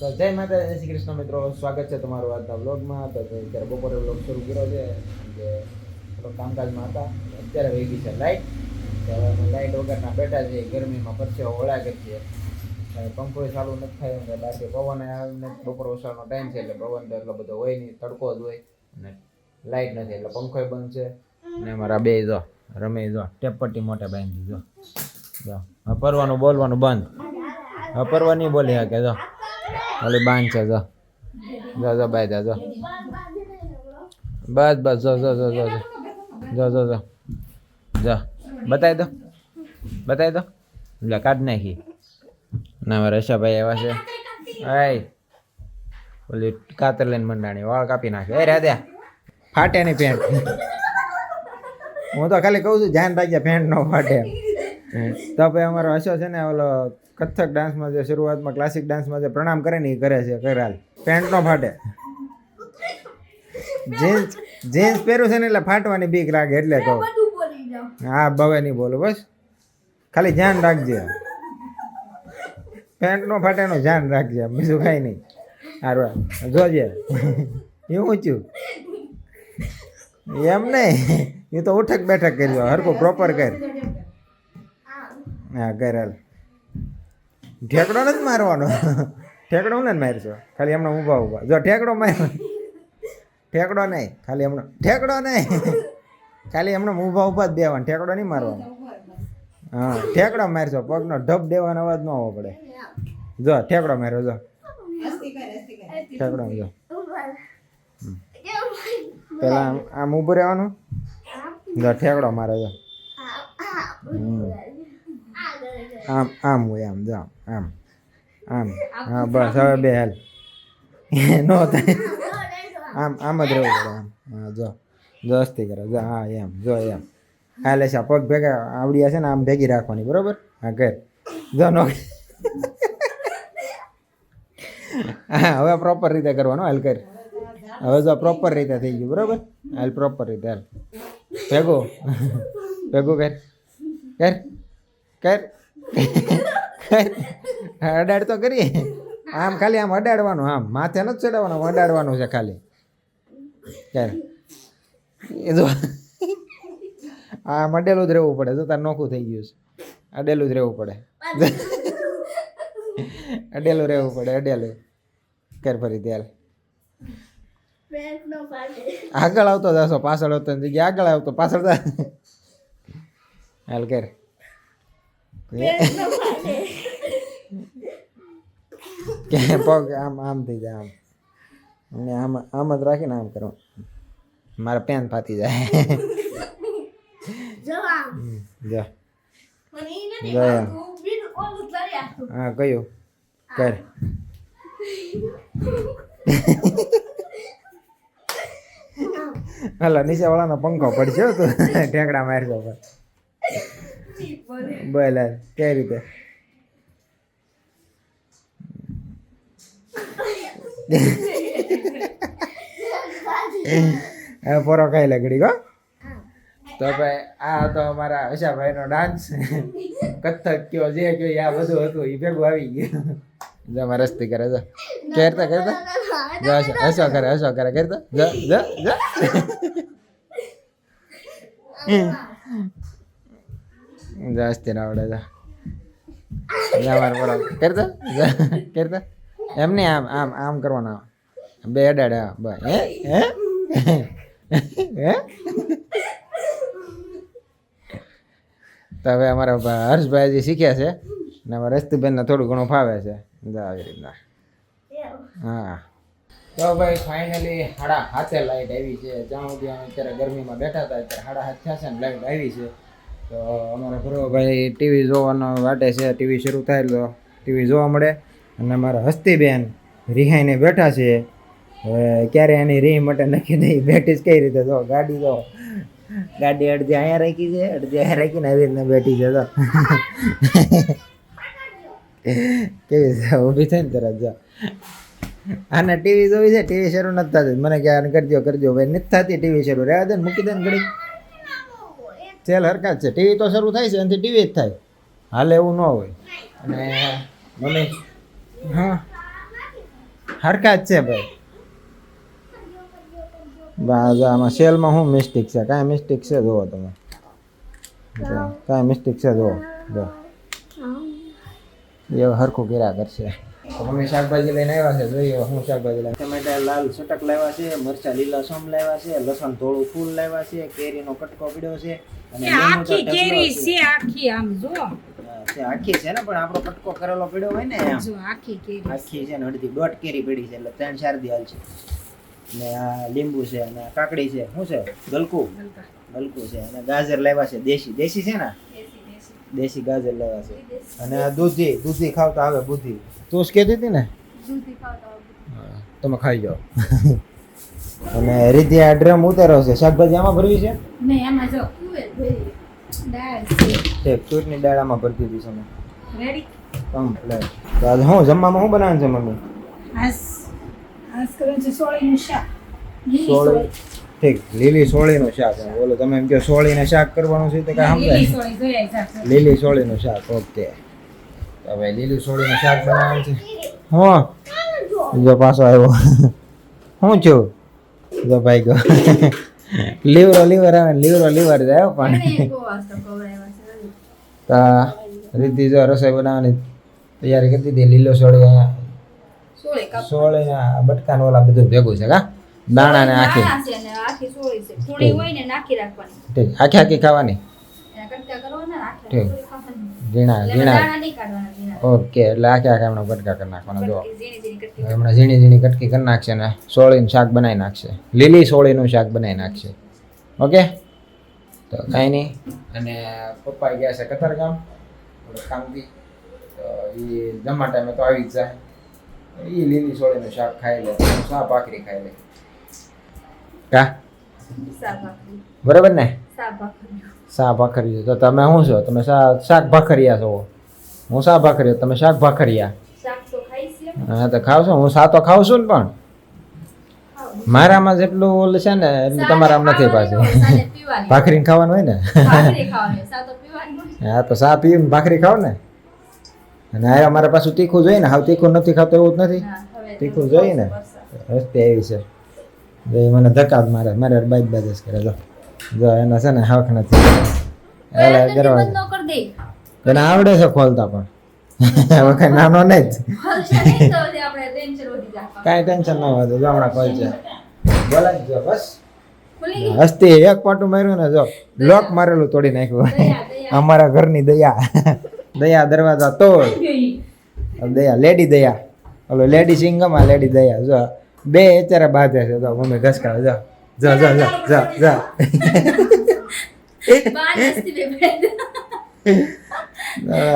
તો જય માતા શ્રી કૃષ્ણ મિત્રો. સ્વાગત છે તમારું આજના વ્લોગમાં. તો અત્યારે બપોરે વ્લોગ શરૂ કર્યો છે. કે થોડોક કામકાજમાં હતા. અત્યારે વહી ગઈ છે લાઇટ તો લાઇટ વગરના બેઠા છે ગરમીમાં પરસેવો વળા કરીએ. પંખો ચાલુ નથી થાય કે બાકી પવન આવીને બપોર ઓસાળનો ટાઈમ છે એટલે પવન તો એટલો બધો હોય નહીં. તડકો જ હોય. અને લાઇટ નથી એટલે પંખોય બંધ છે. અને અમારા બે જો રમે જો ટેપ પટ્ટી મોટે બાંધી જો. જો પરવાનું બોલવાનું બંધ. પરવા નહીં બોલી શકે, જો. ઓલી બાંધ છે, જો. જો જો, બાય, જા, જો. બસ બસ, જો જો જો જો જો. જો જો જો. બતાવી દો. બતાવી દો. લે, કાઢ નાખી. ના રશાભાઈ એવા છે. આય ઓલી કાતર લઈને મંડાણી, વાળ કાપી નાખે. એ રાધ્યા ફાટે નહીં પેન્ટ. હું તો ખાલી કહું છું ધ્યાન રાખજે પેન્ટ ન ફાટે. તો પછી અમારો હશો છે ને, ઓલો કથક ડાન્સમાં જે શરૂઆતમાં ક્લાસિક ડાન્સમાં જે પ્રણામ કરે ને એ કરે છે કરાલ પેન્ટ નો ફાટે. જીન્સ જીન્સ પહેરું છે ને એટલે ફાટવાની બીક લાગે એટલે કહું. હા બવે નહીં બોલો બસ. ખાલી ધ્યાન રાખજે. પેન્ટ નો ફાટે નું ધ્યાન રાખજે બીજું કાંઈ નહીં. સારું જોજે. એવું ઊંચ્યું એમ નહીં. એ તો ઉઠક બેઠક કરજો હરકો પ્રોપર કર. હા કર હાલ. ઠેકડો નથી મારવાનો. ઠેકડો ને મારશો? ખાલી હમણાં ઊભા ઊભા. જો ઠેકડો માર ઠેકડો નહીં, ખાલી હમણાં ઠેકડો નહીં. ખાલી હમણાં ઊભા ઊભા જ દેવાનો ઠેકડો નહીં મારવાનો. હા, ઠેકડો મારશો. પગનો ઢબ દેવાનો અવાજ ન આવવો પડે. જો, ઠેકડો માર્યો, જો. ઠેકડો જો પેલા આમ ઊભું રહેવાનું? જો, ઠેકડો મારે જો. હમ. આમ આમ હોય આમ જો આમ. આમ હા બસ હવે બે હાલ. નો થાય. આમ આમ જ રહેવું પડે આમ. હા જો જો કરો જો હા એમ જો એમ. હાલે છે પગ ભેગા આવડી છે ને આમ ભેગી રાખવાની બરોબર? હા કર જો નો હા હવે પ્રોપર રીતે કરવાનું હાલ કર હવે જો પ્રોપર રીતે થઈ ગયું બરોબર? હાલ પ્રોપર રીતે હાલ. ભેગું. ભેગું કર કર કર અડાડ તો કરીએ. આમ ખાલી આમ અડાડવાનું, આમ. માથે નથી ચડાવવાનું અડાડવાનું છે ખાલી. એ જો. આમ અડેલું જ રહેવું પડે જો તાર નોખું થઈ ગયું છે. અડેલું જ રહેવું પડે. અડેલું રહેવું પડે, અડેલું. કર ફરી ત્યાર આગળ આવતો જશો, પાછળ આવતો જગ્યા, આગળ આવતો, પાછળ હાલ કર. કે પગ આમ આમ થઈ જાય આમ અને આમ આમ જ રાખીને આમ કરો મારા પેન ફાટી જાય જા હા કયું કર હાલો નીચે વાળાનો પંખો પડશે તું ઢેકડા મારજો પણ બોલ કઈ રીતે? પોરો ખાઈ લે ઘડી તો ભાઈ આ હતો અમારા હશાભાઈનો ડાન્સ કથક કયો, જે કયો, આ બધું હતું એ ભેગું આવી ગયું. જો અમારે રસ્તી કરે, જો. કરતા કરતા હસો કરે હસો કરે કરતા જો જો જો. જો હસ્તી ના આવડે જો જો બોલો કરતા જો કરતા એમ નહીં આમ આમ આમ કરવાના બે અડાડે બસ હે હે તો હવે અમારા હર્ષભાઈ હજી શીખ્યા છે ને અમારા રસ્તીબેનને થોડું ઘણું ફાવે છે જો આવી રીતના હા તો ભાઈ ફાઇનલી હાડા હાથે લાઈટ આવી છે જ્યાં સુધી અમે અત્યારે ગરમીમાં બેઠા હતા અત્યારે હાડા હાથ થયા છે ને લાઇટ આવી છે તો અમારા ભરવાભાઈ ટીવી જોવાનો વાટે છે. ટીવી શરૂ થાય તો ટીવી જોવા મળે. અને અમારા હસ્તીબેન રિહાઈને બેઠા છે. હવે ક્યારે એની રીહ માટે નક્કી નહીં. બેઠી કઈ રીતે? જો, ગાડી જો. ગાડી અડધી અહીંયા રાખી છે, અડધી અહીંયા રાખીને આવી રીતના બેઠી છે. તો કેવી છે ઊભી થઈને તરત, જો. આને ટીવી જોવી છે? ટીવી શરૂ નથી થતી. મને કે કરજો કરજો. ભાઈ, નથી થતી. ટીવી શરૂ. રહેવા દે મૂકી દે ને ઘડી સેલ હરકત છે. ટીવી તો શરૂ થાય છે એનાથી ટીવી જ થાય. હાલે એવું ન હોય. અને મને હા. હરખા જ છે ભાઈ. આમાં સેલમાં શું મિસ્ટેક છે? કાંઈ મિસ્ટેક છે જુઓ તમે. કાંઈ મિસ્ટેક છે જુઓ જો. એ હરખું કર્યા કરશે. મમ્મી શાકભાજી લઈને આવ્યા છે જોઈએ હું શાકભાજી લઈને ટમેટા લાલ છટક લાવ્યા છે મરચા લીલા સોમ લાવ્યા છે લસણ થોડું ફૂલ લાવ્યા છે કેરીનો કટકો પીડ્યો છે અને આખી કેરી છે. આખી આમ જો છે આખી છે ને પણ આપણો કટકો કરેલો પીડ્યો હોય ને જો આખી કેરી આખી છે ને અડધી દોઢ કેરી પડી છે એટલે ત્રણ ચાર દી હાલ છે. ને આ લીંબુ છે અને કાકડી છે શું છે? ગલકુ. ગલકુ. છે અને ગાજર લાવ્યા છે દેશી. દેશી છે ને? દેશી ગાજર લાવ્યા છે. અને આ દૂધી દૂધી ખાવતા આવે બુદ્ધિ. તું જ કહેતી હતી ને? તમે ખાઈ જાઓ. અને રીતિ આ ડ્રમ ઉતારો છે. શાકભાજી આમાં ભરવી છે? ને આમાં જો દાળ છે. ઠીક તૂરની દાળ આમાં ભરતી હતી તમે રેડી કમ્પ્લેટ તો આજે શું જમવામાં શું બનાવવાનું છે મમ્મી? આસ આસ કરે છે સોળીનું શાક. લીલી સોળી? ઠીક લીલી સોળીનું શાક. બોલો તમે એમ કહો સોળીને શાક કરવાનું છે તો કાંઈ સમજાય લીલી સોળીનું શાક ઓકે. હવે લીલું છોડીને શાક બનાવવાનું છે. હા. જો પાછો આવ્યો. હું છું? જો ભાઈ ગયો લીવરો લીવર આવે લીવરો લીવર જાય પણ. તો રીતિ જો રસોઈ બનાવવાની તૈયારી કરી દીધી. લીલો સોળી અહીંયા સોળે સોળી ઓલા બધું ભેગું છે કા? દાણા ને આખી. નાના છે ને આખી સોળી છે. થોડી હોય ને નાખી રાખવાની. ઠીક. આખી આખી ખાવાની? ઠીક. ઝીણા ઝીણા. ઓકે એટલે આખે આખે હમણાં બટકા કરી નાખવાના જો એમણે ઝીણી હમણાં ઝીણી કટકી કરી નાખશે ને સોળીનું શાક બનાવી નાખશે. લીલી સોળીનું શાક બનાવી નાખશે. ઓકે? તો કાંઈ નહીં. અને પપ્પા ગયા છે કતારગામ. કામથી. તો એ જમવા ટાઈમે તો આવી જ જાય. એ લીલી સોળીનું શાક ખાઈ લે. શા ભાખરી ખાઈ લે. કા? બરાબર ને? શાક ભાખરી. શાક ભાખરી તો તમે શું છો? તમે શા- શાક ભાખરિયા છો? હું શા ભાખરી તમે શાક ભાખરિયા? હા તો ખાવ છો? હું સા તો ખાવ છું ને પણ? મારામાં જેટલું ઓલું છે ને એટલું તમારામાં નથી પાછું. ભાખરી ખાવાનું હોય ને. હા તો સા પીને ભાખરી ખાવ ને? અને આ અમારે પાછું તીખું જોઈએ ને? હાવ તીખું નથી ખાતો એવું જ નથી? તીખું જોઈએ ને. રસ્તે આવી છે. મને ધક્કા જ મારે મારે બાજ બાજ જ કરે જો એના છે ને હક નથી. એટલે કરવા બંધ કરી દે. એને આવડે છે ખોલતા પણ. હવે કઈ નાનો નહીં જ. કાંઈ ટેન્શન ન હોય જો હમણાં ખોલ છે બોલા જ જો બસ હસ્તી એક પાટું માર્યું ને જો લોક મારેલું તોડી નાખ્યું. અમારા ઘરની દયા. દયા દરવાજા તોડ. દયા લેડી દયા. ઓલો લેડી સિંગમાં લેડી દયા. જો બે અત્યારે બાજે છે. તો મમ્મી ઘસકાવે જો. જો જો જા જા જો. બાર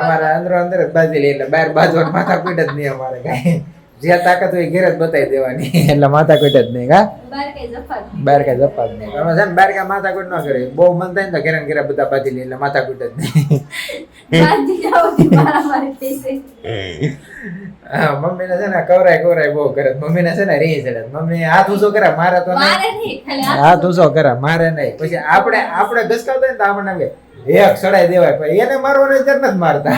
અમારા અંદર અંદર જ બાજી લે એટલે બહાર બાજવાનું માથા પીટ જ નહીં અમારે કાંઈ. જ્યાં તાકાત હોય ઘેર જ બતાવી દેવાની. એટલે માથા જ નહીં કા બાર કઈ જફાત બહાર કાંઈ જપા જ નહીં. તમે છે ને બહાર કાંઈ માથા ન કરે બહુ મન થાય ને તો ઘેરે ઘેરા બધા બાજી લે એટલે માથા કૂટ જ નહીં. મમ્મીને છે ને કવરાય કવરાય બહુ કરે. મમ્મીને છે ને રી ચડે મમ્મી હાથ ઊંચો કરે મારે તો હાથ ઊંચો કરે મારે નહીં. પછી આપણે આપણે ઘસકાવતા હોય ને તો આપણને કે એક સડાઈ દેવાય. પણ એને મારવાનો વિચાર નથી મારતા.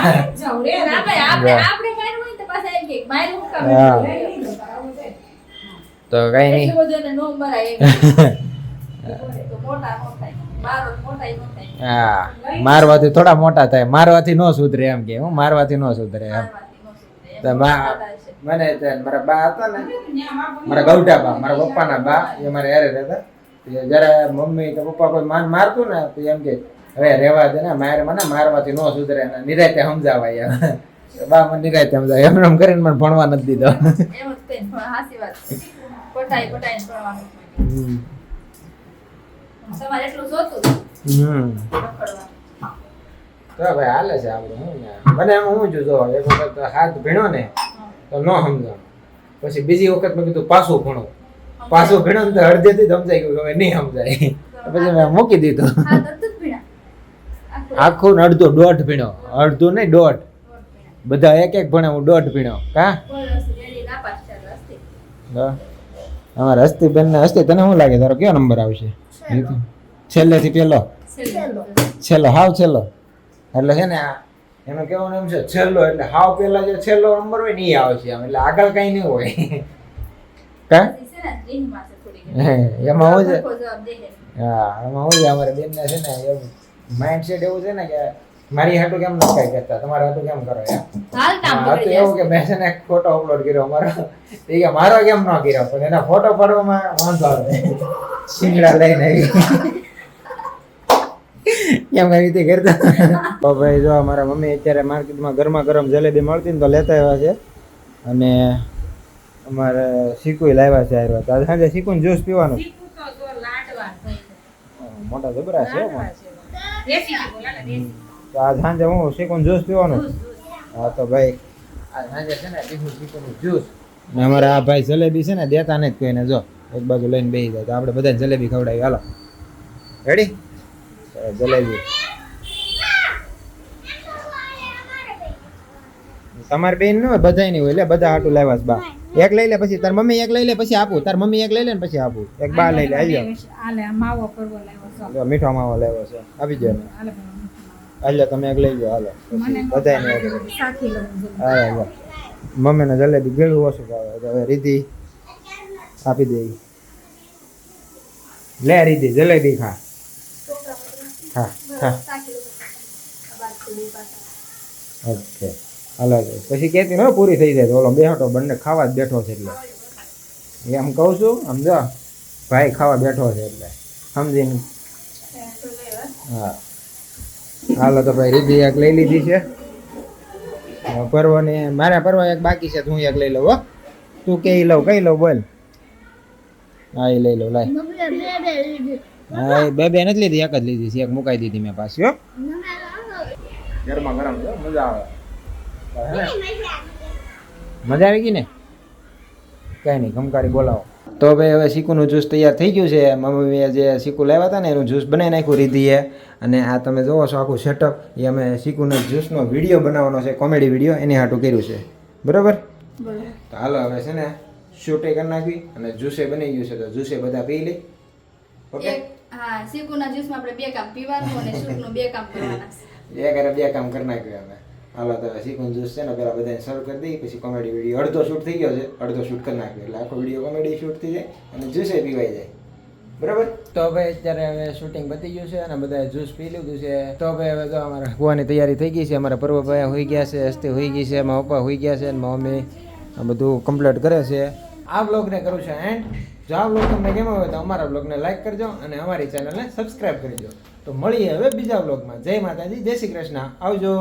તો કઈ નહીં. હા. મારવાથી થોડા મોટા થાય. મારવાથી ન સુધરે એમ કે હું મારવાથી ન સુધરે એમ. મને મારા બા હતા ને મારા ગૌટા બા મારા પપ્પાના બા એ મારા યારે રહેતા જ્યારે મમ્મી કે પપ્પા કોઈ માન મારતું ને તો એમ કે હવે રહેવા દે ને મારે મને મારવાથી ન સુધરે ને નિરાતે સમજાવાય બા મને નિરાતે સમજાય એમ એમ કરીને મને ભણવા નથી દીધો હમ. તો ભાઈ હાલે છે આપણે હું ને મને એમ હું છું જો એક વખત હાથ ભીણો ને તો ન સમજાણું પછી બીજી વખત મેં કીધું પાછું ભણો. પાછું ભીણો ને તો અડધેથી સમજાઈ ગયું કે હવે નહીં સમજાય. પછી મેં મૂકી દીધું. આખું. ને અડધો દોઢ ભીણો. અડધું નહીં દોઢ. બધા એક એક ભણે હું દોઢ ભીણો. કા? અમારે હસ્તી બેન ને હસ્તી તને શું લાગે? તારો કયો નંબર આવશે? છેલ્લેથી પેલો છેલ્લો. હાવ છેલ્લો. એટલે છે ને આ એનો કહેવાનો એમ છે છેલ્લો એટલે હાવ પહેલા જે છેલ્લો નંબર હોય ને એ આવે છે આમ એટલે આગળ કઈ નહીં હોય. કા? પછી છે ને રીંગમાં છે થોડી હે, એમાં હું છે? સરખો જવાબ દે છે. હા એમાં હું છે અમારે બેનને છે ને એવું માઇન્ડસેટ એવું છે ને કે મારી હાટું કેમ ન કઈ કરતા તમારે હાટું કેમ કરો હા, તો એવું કે મેં છે ને ફોટો અપલોડ કર્યો અમારો. એ કે મારો કેમ ન કર્યો? પણ એના ફોટો પાડવામાં વાંધો આવે. સિંગડા લઈને આવી કેમ આવી રીતે કરતા? તો ભાઈ જો અમારા મમ્મી અત્યારે માર્કેટમાં ગરમા ગરમ જલેબી મળતી ને તો લેતા આવ્યા છે. અને અમારે શીકુઈ લાવ્યા છે આવ્યા તો આજે સાંજે શીકુને જ્યુસ પીવાનું. મોટા જબરા છે. તો આજ સાંજે હું શીકુને જ્યુસ પીવાનું. હા તો ભાઈ. આ સાંજે છે ને બીજું ચીકુનું જ્યુસ. ને અમારા આ ભાઈ જલેબી છે ને દેતા નથી કોઈને જો. એક બાજુ લઈને બેસી જાય. તો આપણે બધા જલેબી ખવડાવી હાલો. રેડી જલેબી. તમારે બેન નો બધાય નહીં હોય એટલે બધા હાટું લાવ્યા બા. એક લઈ લે પછી તાર મમ્મી એક લઈ લે પછી આપું. તાર મમ્મી એક લઈ લે ને પછી આપું. એક બા લઈ લે આવી મીઠો માવો લાવ્યો મીઠો માવો લેવો છે. આવી જાય એટલે તમે એક લઈ જાઓ હાલો. બધા બધાય નહીં બધું મમ્મીને જલેબી ગેળું ઓછું ભાવે હવે રીધી. આપી દે લે રીધી જલેબી ખા. હા પાછા. ઓકે. હાલો પછી કહેતી ન પૂરી થઈ જાય તો ઓલો બેઠો બંને ખાવા જ બેઠો છે એટલે. એમ કહું છું, સમજો? ભાઈ ખાવા બેઠો છે એટલે. સમજીને? હા. હાલો, તો ભાઈ રીધી એક લઈ લીધી છે. પર્વને મારા પર્વ એક બાકી છે હું એક લઈ લઉં, હો. તું કે લઉં, કઈ લઉં બોલ. હા એ લઈ લઉં, લાય. હા બે બે નથી લીધી એક જ લીધી છે એક મુકાઈ દીધી મેં પાછી હો. ગરમા ગરમ મજા આવે. મજા આવી ગઈ ને? કઈ નહીં ગમકારી બોલાવો. તો ભાઈ હવે શીકુનું જ્યુસ તૈયાર થઈ ગયું છે. મમ્મીએ જે શીકુ લાવ્યા હતા ને એનું જ્યુસ બનાવી નાખ્યું રીધીએ. અને આ તમે જોવો છો આખું સેટઅપ એ અમે શીકુના જ્યુસનો વીડિયો બનાવવાનો છે કોમેડી વીડિયો એની હાટું કર્યું છે. બરોબર? તો હાલો હવે છે ને શૂટે કરી નાખવી અને જ્યુસે બની ગયું છે. તો જ્યુસે બધા પી લે. ઓકે? હા ચીકુના જ્યુસમાં આપણે બે કામ પીવાનું અને સૂપનું બે કામ કરવાના છે. એક બે કામ કરી નાખ્યું અમે. હાલો તો શીખું જ્યુસ છે ને પેલા બધાને સર્વ કરી દઈ પછી કોમેડી વીડિયો અડધો શૂટ થઈ ગયો છે. અડધો શૂટ કરી નાખ્યો એટલે આખો વીડિયો કોમેડી શૂટ થઈ જાય અને જ્યુસે પીવાઈ જાય. બરાબર? તો ભાઈ અત્યારે હવે શૂટિંગ પતી ગયું છે અને બધા જ્યુસ પી લીધું છે. તો ભાઈ હવે તો અમારા કુવાની તૈયારી થઈ ગઈ છે. અમારા પર્વ ભાઈ હોઈ ગયા છે હસ્તી હોઈ ગઈ છે મારા પપ્પા હોઈ ગયા છે અને મમ્મી આ બધું કમ્પ્લીટ કરે છે. આ બ્લોગને કરું છું એન્ડ જો આ બ્લોગ તમને કેમ હોય તો અમારા બ્લોગને લાઈક કરજો અને અમારી ચેનલને સબસ્ક્રાઈબ કરજો. તો મળીએ હવે બીજા બ્લોગમાં જય માતાજી, જય શ્રી કૃષ્ણ. આવજો.